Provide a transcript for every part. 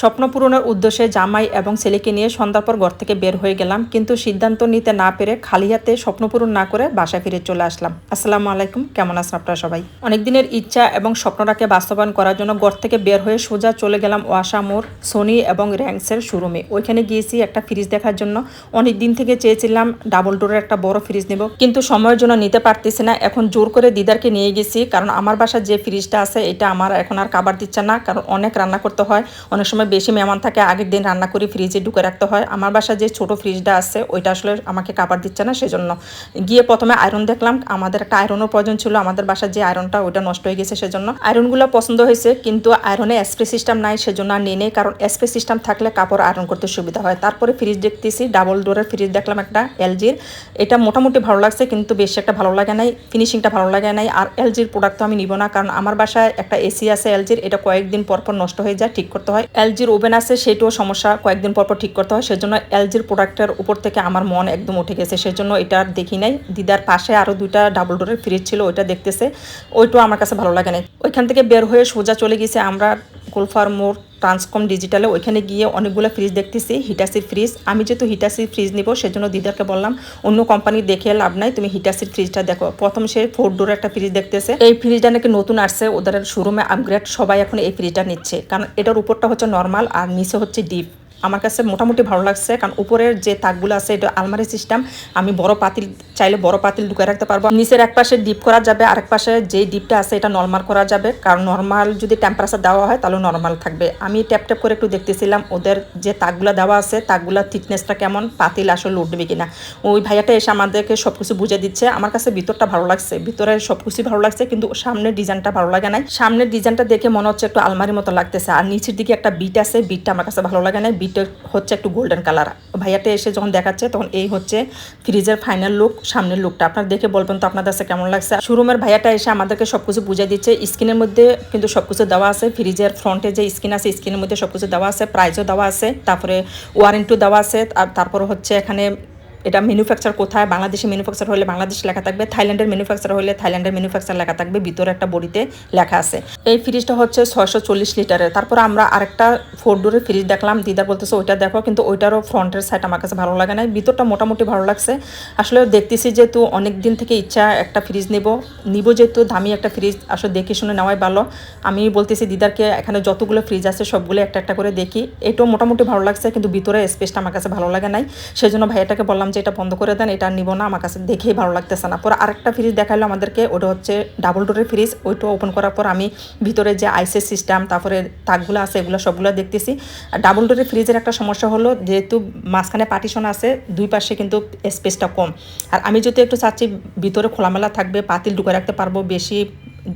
স্বপ্ন পূরণের উদ্দেশ্যে জামাই এবং ছেলেকে নিয়ে সন্ধ্যার পর ঘর থেকে বের হয়ে গেলাম, কিন্তু সিদ্ধান্ত নিতে না পেরে খালি হাতে স্বপ্ন পূরণ না করে বাসা ফিরে চলে আসলাম। আসসালামু আলাইকুম, কেমন আছেন আপনারা সবাই? অনেক দিনের ইচ্ছা এবং স্বপ্নটাকে বাস্তবায়ন করার জন্য ঘর থেকে বের হয়ে সোজা চলে গেলাম ওয়াসামোর সোনি এবং র্যাঙ্কসের শোরুমে। ওইখানে গিয়েছি একটা ফ্রিজ দেখার জন্য। অনেক দিন থেকে চেয়েছিলাম ডাবল ডোরের একটা বড় ফ্রিজ নেব, কিন্তু সময়ের জন্য নিতে পারতেছি না। এখন জোর করে দিদারকে নিয়ে গেছি, কারণ আমার বাসায় যে ফ্রিজটা আছে, এটা আমার এখন আর কাবার দিচ্ছে না, কারণ অনেক রান্না করতে হয়, অনেক সময় বেশি মেহমান থাকে, আগের দিন রান্না করে ফ্রিজে ঢুকে রাখতে হয়। আমার বাসায় যে ছোট ফ্রিজটা আছে, ওইটা আসলে আমাকে কাবার দিচ্ছে না, সেজন্য। গিয়ে প্রথমে আয়রন দেখলাম, আমাদের একটা আয়রনের প্রয়োজন ছিল, আমাদের বাসার যে আয়রনটা ওইটা নষ্ট হয়ে গেছে, সেজন্য। আয়রনগুলো পছন্দ হয়েছে, কিন্তু আয়রনে স্প্রে সিস্টেম নাই, সেজন্য আর নেই কারণ স্প্রে সিস্টেম থাকলে কাপড় আয়রন করতে সুবিধা হয়। তারপরে ফ্রিজ দেখতেছি ডাবল ডোরের ফ্রিজ দেখলাম একটা এলজির এটা মোটামুটি ভালো লাগছে, কিন্তু বেশি একটা ভালো লাগে নাই ফিনিশিংটা ভালো লাগে নাই, আর এলজির প্রোডাক্ট তো আমি নিব না, কারণ আমার বাসায় একটা এসি আছে এলজির এটা কয়েকদিন পর পর নষ্ট হয়ে যায়, ঠিক করতে হয়। এলজির ওভেন আছে, সেটাও সমস্যা কয়েকদিন পরপর পর ঠিক করতে হয়। সেজন্য এলজির প্রোডাক্টের উপর থেকে আমার মন একদম উঠে গেছে। সেজন্য এটা দেখি নাই। দিদার পাশে আরও দুইটা ডাবল ডোরের ফ্রিজ ছিল, ওইটা দেখতেছে। ওইটাও আমার কাছে ভালো লাগে নাই। ওইখান থেকে বের হয়ে সোজা চলে গেছে আমরা গোলফার মোড় ট্রান্সকম ডিজিটালে ওইখানে গিয়ে অনেকগুলো ফ্রিজ দেখতেছি হিটাসির ফ্রিজ আমি যেহেতু হিটাসির ফ্রিজ নিব, সেজন্য দিদাকে বললাম, অন্য কোম্পানি দেখে লাভ নাই, তুমি হিটাসির ফ্রিজটা দেখো। প্রথম সে ফোর ডোর একটা ফ্রিজ দেখতেছে। এই ফ্রিজটা নাকি নতুন আসছে, ওদের শোরুমে আপগ্রেড সবাই এখন এই ফ্রিজটা নিচ্ছে। কারণ এটার উপরটা হচ্ছে নর্মাল আর নিচে হচ্ছে ডিপ আমার কাছে মোটামুটি ভালো লাগছে, কারণ উপরের যে তাকগুলো আছে, এটা আলমারি সিস্টেম আমি বড় পাতিল, চাইলে বড় পাতিল ঢুকে রাখতে পারব। নিচের এক পাশে ডিপ করা যাবে, আরেক পাশে যে ডিপটা আছে, এটা নর্মাল করা যাবে। কারণ নর্মাল যদি টেম্পারেচার দেওয়া হয়, তাহলে নর্মাল থাকবে। আমি ট্যাপ ট্যাপ করে একটু দেখতেছিলাম, ওদের যে তাকগুলো দেওয়া আছে, তাকগুলোর থিকনেসটা কেমন, পাতিল আসলে উঠবে কিনা। ওই ভাইয়াটা এসে আমাদেরকে সব কিছু বুঝে দিচ্ছে। আমার কাছে ভিতরটা ভালো লাগছে, ভিতরে সব কিছুই ভালো লাগছে, কিন্তু সামনের ডিজাইনটা ভালো লাগে নাই। সামনের ডিজাইনটা দেখে মনে হচ্ছে একটু আলমারির মতো লাগতেছে। আর নিচের দিকে একটা বিট আছে বিটটা আমার কাছে ভালো লাগে নাই। বিট হচ্ছে একটু গোল্ডেন কালার ভাইয়াটা এসে যখন দেখাচ্ছে, তখন এই হচ্ছে ফ্রিজের ফাইনাল লুক সামনের লুকটা আপনার দেখে বলবেন তো আপনার কাছে কেমন লাগছে। শোরুমের ভাইয়াটা এসে আমাদেরকে সব কিছু বুঝিয়ে দিচ্ছে। স্কিনের মধ্যে কিন্তু সব কিছু দেওয়া আছে। ফ্রিজের ফ্রন্টে যে স্কিন আছে, স্ক্রিনের মধ্যে সব কিছু দেওয়া আছে। প্রাইজও দেওয়া আছে। তারপরে ওয়ারেন্টিও দেওয়া আছে। আর তারপর হচ্ছে এখানে এটা ম্যানুফ্যাকচার কোথায়? বাংলাদেশে ম্যানুফ্যাকচার হলে বাংলাদেশ লেখা থাকবে, থাইল্যান্ডের ম্যানুফ্যাকচার হলে থাইল্যান্ডের ম্যানুফ্যাকচার লেখা থাকবে, ভিতরে একটা বডিতে লেখা আছে। এই ফ্রিজটা হচ্ছে ছয়শো চল্লিশ লিটারের। তারপর আমরা আরেকটা ফোর ডোরের ফ্রিজ দেখলাম দিদা বলতেছে ওইটা দেখো, কিন্তু ওইটারও ফ্রন্টের সাইড আমার কাছে ভালো লাগে না ভিতরটা মোটামুটি ভালো লাগছে। আসলে দেখতেছি যেহেতু অনেক দিন থেকে ইচ্ছা একটা ফ্রিজ নেব, নিব যেহেতু দামি একটা ফ্রিজ আসলে দেখে শুনে নেওয়াই ভালো। আমি বলতেছি দিদারকে, এখানে যতগুলো ফ্রিজ আছে সবগুলো একটা একটা করে দেখি। এটাও মোটামুটি ভালো লাগছে, কিন্তু ভিতরে স্পেসটা আমার কাছে ভালো লাগে নাই। সেজন্য ভাইয়াটাকে বললাম যে এটা বন্ধ করে দেন, এটা নিব না, আমার কাছে দেখেই ভালো লাগতেছে না। পরে আরেকটা ফ্রিজ দেখাল আমাদেরকে, ওটা হচ্ছে ডাবল ডোরের ফ্রিজ ওইটা ওপেন করার পর আমি ভিতরে যে আইসের সিস্টেম তারপরে তাকগুলো আছে, এগুলো সবগুলো দেখতেছি। আর ডাবল ডোরের ফ্রিজের একটা সমস্যা হলো, যেহেতু মাঝখানে পার্টিশন আছে, দুই পাশে কিন্তু স্পেসটা কম। আর আমি যদি একটু চাচ্ছি ভিতরে খোলামেলা থাকবে, পাতিল ঢুকে রাখতে পারব, বেশি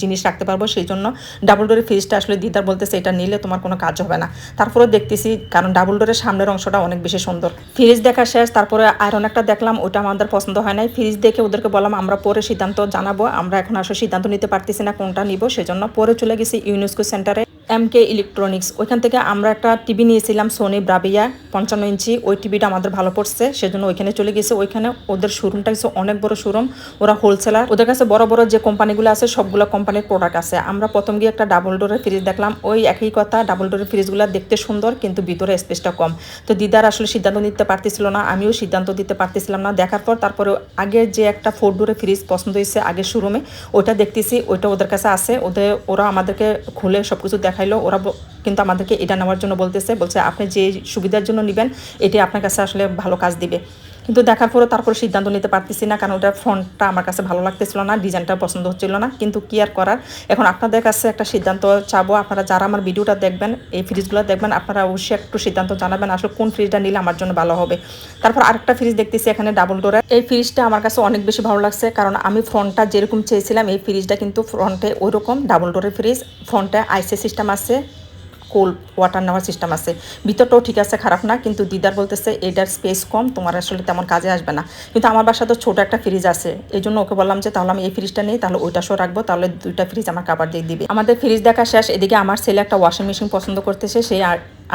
জিনিস রাখতে পারব সেই জন্য ডাবল ডোরের ফ্রিজটা আসলে দিদার বলতেছে, এটা নিলে তোমার কোনো কাজ হবে না। তারপরে দেখতেছি, কারণ ডাবল ডোরের সামনের অংশটা অনেক বেশি সুন্দর। ফ্রিজ দেখা শেষ, তারপরে আয়রন একটা দেখলাম, ওটা আমাদের পছন্দ হয় নাই। ফ্রিজ দেখে ওদেরকে বললাম, আমরা পরে সিদ্ধান্ত জানাব, আমরা এখন আসলে সিদ্ধান্ত নিতে পারতেছি না কোনটা নিব। সেজন্য পরে চলে গেছি ইউনেস্কো সেন্টারে এম কে ইলেকট্রনিক্স ওইখান থেকে আমরা একটা টিভি নিয়েছিলাম সোনি ব্রাবিয়া পঞ্চান্ন ইঞ্চি। ওই টিভিটা আমাদের ভালো পড়ছে, সেজন্য ওইখানে চলে গেছে। ওইখানে ওদের শোরুমটা কিছু অনেক বড় শোরুম ওরা হোলসেলার ওদের কাছে বড় বড় যে কোম্পানিগুলো আছে, সবগুলো কোম্পানির প্রোডাক্ট আছে। আমরা প্রথম গিয়ে একটা ডাবল ডোরের ফ্রিজ দেখলাম। ওই একই কথা ডাবল ডোরের ফ্রিজগুলো দেখতে সুন্দর, কিন্তু ভিতরে স্পেসটা কম। তো দিদার আসলে সিদ্ধান্ত নিতে পারতেছিল না, আমিও সিদ্ধান্ত দিতে পারতেছিলাম না। দেখার পর তারপরে আগে যে একটা ফোর ডোরের ফ্রিজ পছন্দ হয়েছে, আগের শোরুমে ওইটা দেখতেছি, ওইটা ওদের কাছে আছে। ওদের, ওরা আমাদেরকে খুলে সব কিছু দেখাইলো, ওরা কিন্তু আমাদেরকে এটা নেওয়ার জন্য বলতেছে, বলছে আপনি যে সুবিধার জন্য নেবেন, এটি আপনার কাছে আসলে ভালো কাজ দিবে। কিন্তু দেখার পরে তারপর সিদ্ধান্ত নিতে পারতেছি না, কারণ ওটার ফোনটা আমার কাছে ভালো লাগতেছিল না, ডিজাইনটা পছন্দ হচ্ছিল না, কিন্তু কি আর করার? এখন আপনাদের কাছে একটা সিদ্ধান্ত চাবো, আপনারা যারা আমার ভিডিওটা দেখবেন, এই ফ্রিজগুলো দেখবেন, আপনারা অবশ্যই একটু সিদ্ধান্ত জানাবেন, আসলে কোন ফ্রিজটা নিলে আমার জন্য ভালো হবে। তারপর আরেকটা ফ্রিজ দেখতেছি এখানে ডাবল ডোরের এই ফ্রিজটা আমার কাছে অনেক বেশি ভালো লাগছে, কারণ আমি ফ্রন্টটা যেরকম চেয়েছিলাম, এই ফ্রিজটা কিন্তু ফ্রন্টে ওইরকম ডাবল ডোরের ফ্রিজ ফ্রন্টে আইসি সিস্টেম আছে কোল ওয়াটার নেওয়ার সিস্টেম আছে। ভিতরটাও ঠিক আছে, খারাপ না, কিন্তু দিদার বলতেছে এটার স্পেস কম, তোমার আসলে তেমন কাজে আসবে না। কিন্তু আমার বাসা তো ছোটো একটা ফ্রিজ আছে। এই জন্য ওকে বললাম যে, তাহলে আমি এই ফ্রিজটা নেই, তাহলে ওইটা শো রাখব, তাহলে দুইটা ফ্রিজ আমার কাবার দিয়ে দিবে। আমাদের ফ্রিজ দেখা শেষ, এদিকে আমার ছেলে একটা ওয়াশিং মেশিন পছন্দ করতেছে সেই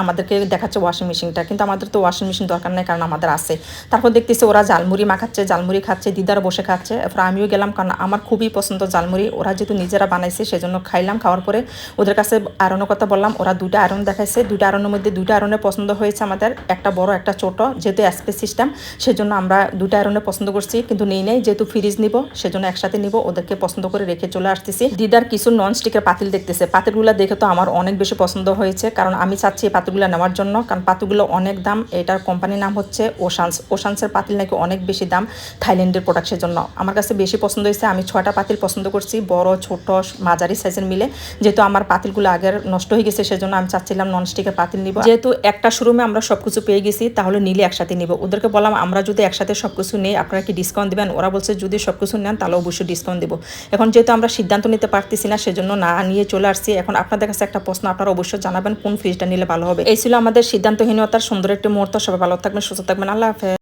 আমাদেরকে দেখাচ্ছে ওয়াশিং মেশিনটা কিন্তু আমাদের তো ওয়াশিং মেশিন দরকার নেই, কারণ আমাদের আছে। তারপর দেখতেছি ওরা জালমুড়ি মাখাচ্ছে জালমুড়ি খাচ্ছে, দিদার বসে খাচ্ছে। এরপর আমিও গেলাম, কারণ আমার খুবই পছন্দ জালমুড়ি ওরা যেহেতু নিজেরা বানাইছে, সেজন্য খাইলাম। খাওয়ার পরে ওদের কাছে আয়রনের কথা বললাম, ওরা দুইটা আয়রন দেখাইছে। দুইটা আয়রনের মধ্যে দুইটা আয়রনের পছন্দ হয়েছে আমাদের। একটা বড়, একটা ছোট, যেহেতু এসপি সিস্টেম সেজন্য আমরা দুইটা আয়রনের পছন্দ করছি। কিন্তু নেই নেই, যেহেতু ফ্রিজ নিব, সেজন্য একসাথে নিব। ওদেরকে পছন্দ করে রেখে চলে আসতেছি। দিদার কিছু নন স্টিকের পাতিল দেখতেছে। পাতিলগুলো দেখে তো আমার অনেক বেশি পছন্দ হয়েছে। কারণ আমি চাচ্ছি এই পাতিলগুলো নেওয়ার জন্য, কারণ পাতিলগুলো অনেক দাম। এটার কোম্পানির নাম হচ্ছে ওশান্স ওশান্সের পাতিল নাকি অনেক বেশি দাম থাইল্যান্ডের প্রোডাক্টের জন্য। আমার কাছে বেশি পছন্দ হয়েছে। আমি ছয়টা পাতিল পছন্দ করছি, বড়, ছোট, মাঝারি সাইজের মিলে। যেহেতু আমার পাতিলগুলো আগের নষ্ট হয়ে গেছে, সেজন্য আমি চাচ্ছিলাম নন স্টিকের পাতিল নিব। যেহেতু একটা শোরুমে আমরা সব কিছু পেয়ে গেছি, তাহলে নিলে একসাথে নিব। ওদেরকে বললাম, আমরা যদি একসাথে সব কিছু নিই, আপনারা কি ডিসকাউন্ট দিবেন? ওরা বলছে, যদি সব কিছু নেন, তাহলে অবশ্যই ডিসকাউন্ট দেবো। এখন যেহেতু আমরা সিদ্ধান্ত নিতে পারতেছি না, সেজন্য না নিয়ে চলে আসছি। এখন আপনাদের কাছে একটা প্রশ্ন, আপনারা অবশ্যই জানাবেন কোন ফ্রিজটা নিলে ভালো হবে। এই ছিল আমাদের সিদ্ধান্তহীনতার সুন্দর একটি মুহূর্ত। সবাই ভালো থাকবেন, সুস্থ থাকবেন। আল্লাহ হাফেজ।